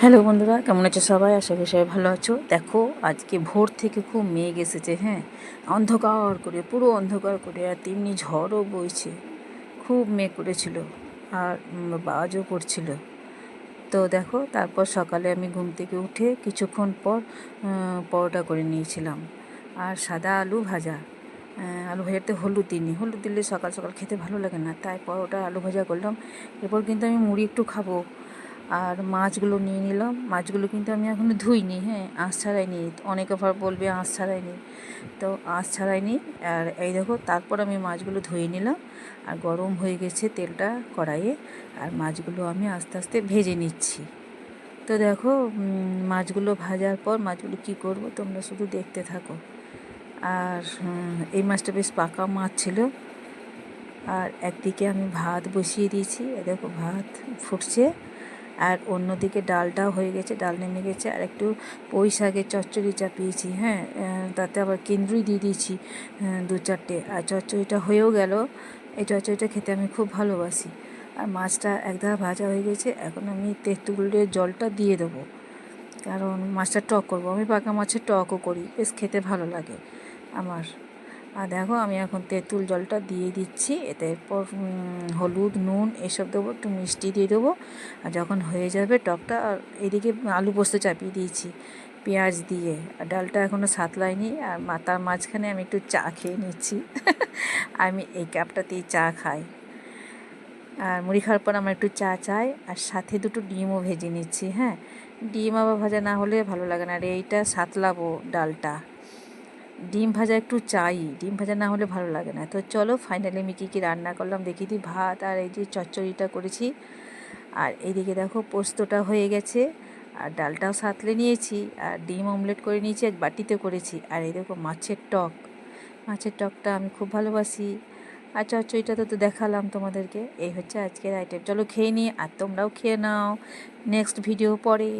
Hello বন্ধুরা, কেমন আছো সবাই? আশা করি সবাই ভালো আছো। দেখো, আজকে ভোর থেকে খুব মেঘ এসেছে হ্যাঁ? অন্ধকার করে, পুরো অন্ধকার করে, আর তেমনি ঝড়ও বইছে। খুব মেঘ করেছিল, আর বাজও পড়ছিল তো দেখো, তারপর সকালে আমি ঘুম থেকে উঠে কিছুক্ষণ পর পরোটা করে নিয়েছিলাম। আর সাদা আলু ভাজা আলু ভাজাতে হলুদ দিইনি। হলুদ দিলে সকাল সকাল খেতে ভালো লাগে না, তাই পরোটা, আলু ভাজা করলাম। এরপর কিন্তু আমি মুড়ি একটু খাব। আর মাছগুলো নিয়ে নিলাম। মাছগুলো কিন্তু আমি এখনও ধুইনি হ্যাঁ আঁশ ছাড়াইনি অনেকে আবার বলবে আঁশ ছাড়াইনি তো আঁশ ছাড়াইনি আর এই দেখো, তারপর আমি মাছগুলো ধুয়ে নিলাম। আর গরম হয়ে গেছে তেলটা কড়াইয়ে। আর মাছগুলো আমি আস্তে আস্তে ভেজে নিচ্ছি। তো দেখো মাছগুলো ভাজার পর মাছগুলো কি করব তোমরা শুধু দেখতে থাকো। আর এই মাছটা বেশ পাকা মাছ ছিল। আর একদিকে আমি ভাত বসিয়ে দিয়েছি। দেখো, ভাত ফুটছে। আর অন্যদিকে ডালটাও হয়ে গেছে, ডাল নেমে গেছে। আর একটু পুঁই শাকের চচ্চড়ি চাপিয়েছি হ্যাঁ তাতে আবার কেন্দ্রই দিয়ে দিয়েছি দু চারটে। আর চচ্চড়িটা হয়েও গেল, এই চচ্চড়িটা খেতে আমি খুব ভালোবাসি। আর মাছটা একধারা ভাজা হয়ে গেছে, এখন আমি তেঁতুলের জলটা দিয়ে দেবো। কারণ মাছটা টক করব, আমি পাকা মাছের টকও করি, বেশ খেতে ভালো লাগে আমার। আর দেখো আমি এখন তেঁতুল জলটা দিয়ে দিচ্ছি। এতে এরপর হলুদ, নুন এসব দেবো, একটু মিষ্টি দিয়ে দেবো। আর যখন হয়ে যাবে টকটা, আর এদিকে আলু পোস্ত চাপিয়ে দিয়েছি পেঁয়াজ দিয়ে। আর ডালটা এখনও সাতলাইনি আর মা- তার মাঝখানে আমি একটু চা খেয়ে নিচ্ছি। আমি এই কাপটাতেই চা খাই। আর মুড়ি খাওয়ার পর আমার একটু চা চাই, আর সাথে দুটো ডিমও ভেজে নিচ্ছি হ্যাঁ? ডিম আবার ভাজা না হলে ভালো লাগে না, আর এইটা সাতলাবো ডালটা। ডিম ভাজা একটু চাই, ডিম ভাজা না হলে ভালো লাগে না। তো চলো ফাইনালি আমি কী কী রান্না করলাম দেখি দিই ভাত আর এই যে চচ্চড়িটা করেছি। আর এইদিকে দেখো পোস্তটা হয়ে গেছে, আর ডালটাও সাতলে নিয়েছি, আর ডিম অমলেট করে নিয়েছি, আর বাটিতে করেছি। আর এই দেখো মাছের টক, মাছের টকটা আমি খুব ভালোবাসি। আর চচ্চড়িটা তো তো দেখালাম তোমাদেরকে, এই হচ্ছে আজকের আইটেম চলো খেয়ে নিই, আর তোমরাও খেয়ে নাও। নেক্সট ভিডিও পরে।